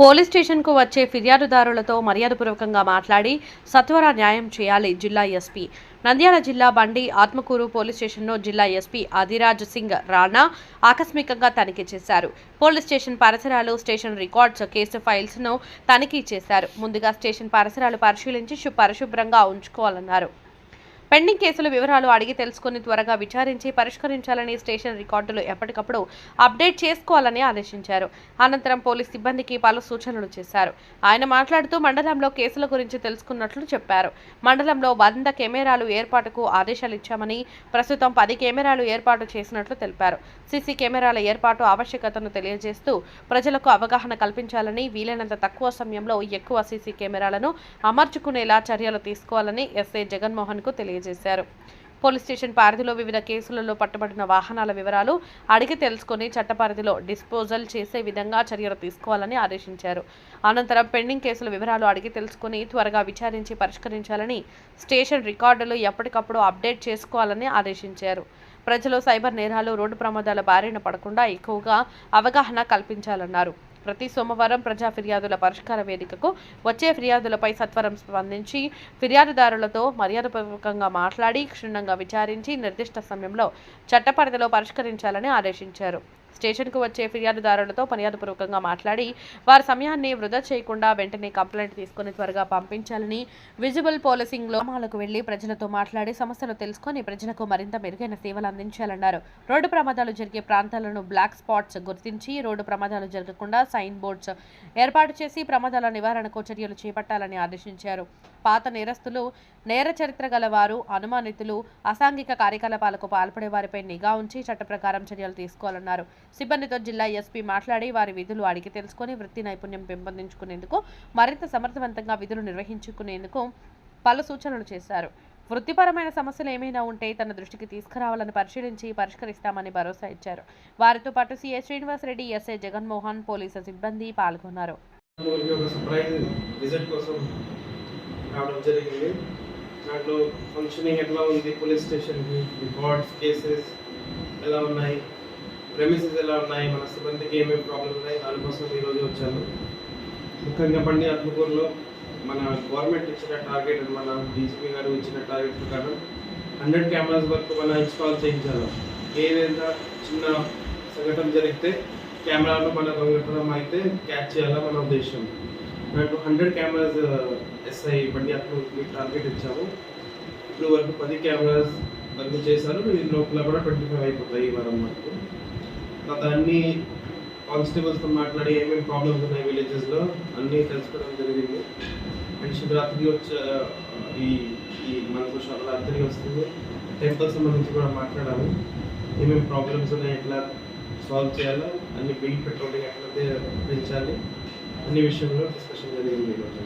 Police స్టేషన్కు వచ్చే ఫిర్యాదుదారులతో మర్యాదపూర్వకంగా మాట్లాడి సత్వర న్యాయం చేయాలి జిల్లా ఎస్పీ. నంద్యాల జిల్లా బండి ఆత్మకూరు పోలీస్ స్టేషన్లో జిల్లా ఎస్పీ ఆదిరాజ్ సింగ్ రాణా ఆకస్మికంగా తనిఖీ చేశారు. పోలీస్ స్టేషన్ పరిసరాలు స్టేషన్ రికార్డ్స్ కేసు ఫైల్స్ను తనిఖీ చేశారు. ముందుగా స్టేషన్ పరిసరాలు పరిశీలించి పరిశుభ్రంగా ఉంచుకోవాలన్నారు. పెండింగ్ కేసుల వివరాలు అడిగి తెలుసుకుని త్వరగా విచారించి పరిష్కరించాలని స్టేషన్ రికార్డులు ఎప్పటికప్పుడు అప్డేట్ చేసుకోవాలని ఆదేశించారు. అనంతరం పోలీస్ సిబ్బందికి పలు సూచనలు చేశారు. ఆయన మాట్లాడుతూ మండలంలో కేసుల గురించి తెలుసుకున్నట్లు చెప్పారు. మండలంలో వంద కెమెరాలు ఏర్పాటుకు ఆదేశాలు ఇచ్చామని ప్రస్తుతం పది కెమెరాలు ఏర్పాటు చేసినట్లు తెలిపారు. సీసీ కెమెరాల ఏర్పాటు ఆవశ్యకతను తెలియజేస్తూ ప్రజలకు అవగాహన కల్పించాలని వీలైనంత తక్కువ సమయంలో ఎక్కువ సీసీ కెమెరాలను అమర్చుకునేలా చర్యలు తీసుకోవాలని ఎస్ఐ జగన్మోహన్కు తెలియజేశారు. తెలియజేశారు. పోలీస్ స్టేషన్ పరిధిలో వివిధ కేసులలో పట్టుబడిన వాహనాల వివరాలు అడిగి తెలుసుకుని చట్టపరిధిలో డిస్పోజల్ చేసే విధంగా చర్యలు తీసుకోవాలని ఆదేశించారు. అనంతరం పెండింగ్ కేసుల వివరాలు అడిగి తెలుసుకుని త్వరగా విచారించి పరిష్కరించాలని స్టేషన్ రికార్డులు ఎప్పటికప్పుడు అప్డేట్ చేసుకోవాలని ఆదేశించారు. ప్రజలు సైబర్ నేరాలు రోడ్డు ప్రమాదాల బారిన పడకుండా ఎక్కువగా అవగాహన కల్పించాలన్నారు. ప్రతి సోమవారం ప్రజా ఫిర్యాదుల పరిష్కార వేదికకు వచ్చే ఫిర్యాదులపై సత్వరం స్పందించి ఫిర్యాదుదారులతో మర్యాదపూర్వకంగా మాట్లాడి క్షుణ్ణంగా విచారించి నిర్దిష్ట సమయంలో చట్టపరిధిలో పరిష్కరించాలని ఆదేశించారు. స్టేషన్కు వచ్చే ఫిర్యాదుదారులతో మర్యాదపూర్వకంగా మాట్లాడి వారి సమయాన్ని వృధా చేయకుండా వెంటనే కంప్లైంట్ తీసుకుని త్వరగా పంపించాలని విజిబుల్ పోలీసింగ్లో గ్రామాలకు వెళ్ళి ప్రజలతో మాట్లాడి సమస్యలు తెలుసుకొని ప్రజలకు మరింత మెరుగైన సేవలు అందించాలన్నారు. రోడ్డు ప్రమాదాలు జరిగే ప్రాంతాలను బ్లాక్ స్పాట్స్ గుర్తించి రోడ్డు ప్రమాదాలు జరగకుండా సైన్ బోర్డ్స్ ఏర్పాటు చేసి ప్రమాదాల నివారణకు చర్యలు చేపట్టాలని ఆదేశించారు. పాత నేరస్తులు నేర చరిత్ర గలవారు అనుమానితులు అసాంఘిక కార్యకలాపాలకు పాల్పడే వారిపై నిఘా ఉంచి చట్ట ప్రకారం చర్యలు తీసుకోవాలన్నారు. సిబ్బందితో జిల్లా ఎస్పీ మాట్లాడి వారి విధులు అడిగి తెలుసుకొని వృత్తి నైపుణ్యం పెంపొందించుకునేందుకు మరింత సమర్థవంతంగా విధులు నిర్వహించుకునేందుకు పలు సూచనలు చేశారు. వృత్తిపరమైన సమస్యలు ఏమైనా ఉంటే తన దృష్టికి తీసుకురావాలని పరిశీలించి పరిష్కరిస్తామని భరోసా ఇచ్చారు. వారితో పాటు CA Srinivas Reddy SI Jaganmohan police సిబ్బంది పాల్గొన్నారు. దాంట్లో ఫంక్షనింగ్ ఎట్లా ఉంది? పోలీస్ స్టేషన్కి రికార్డ్స్ కేసెస్ ఎలా ఉన్నాయి? ప్రెమిసెస్ ఎలా ఉన్నాయి? మన సిబ్బందికి ఏమేమి ప్రాబ్లం ఉన్నాయి? దానికోసం ఈరోజు వచ్చాను ముఖ్యంగా బండి అత్మకూరులో మన గవర్నమెంట్ ఇచ్చిన టార్గెట్ మన డీసీపీ గారు ఇచ్చిన టార్గెట్ ప్రకారం హండ్రెడ్ కెమెరాస్ వరకు మనం ఇన్స్టాల్ చేయించాలి. ఏదైనా చిన్న సంఘటన జరిగితే కెమెరాలో మన దొంగతనం అయితే క్యాచ్ చేయాలా మన ఉద్దేశం. దాంట్లో హండ్రెడ్ కెమెరాస్ ఎస్ఐ బండి అప్పుడు టార్గెట్ ఇచ్చాము. ఇప్పుడు వరకు పది కెమెరాస్ వరకు చేశారు. ఈ లోపల కూడా ట్వంటీ ఫైవ్ అయిపోతాయి ఈ వారం వరకు. తర్వాత అన్ని కానిస్టేబుల్స్తో మాట్లాడి ఏమేమి ప్రాబ్లమ్స్ ఉన్నాయి విలేజెస్లో అన్నీ తెలుసుకోవడం జరిగింది. అండ్ శివరాత్రి వచ్చే ఈ ఈ మనకు శివరాత్రి వస్తుంది. టెంపుల్ సంబంధించి కూడా మాట్లాడాము ఏమేమి ప్రాబ్లమ్స్ ఉన్నాయి ఎట్లా సాల్వ్ చేయాలో అన్ని బిల్ పెట్రోలింగ్ ఎట్లా పెంచాలి అన్ని విషయంలో డిస్కషన్ జరిగింది ఈరోజు.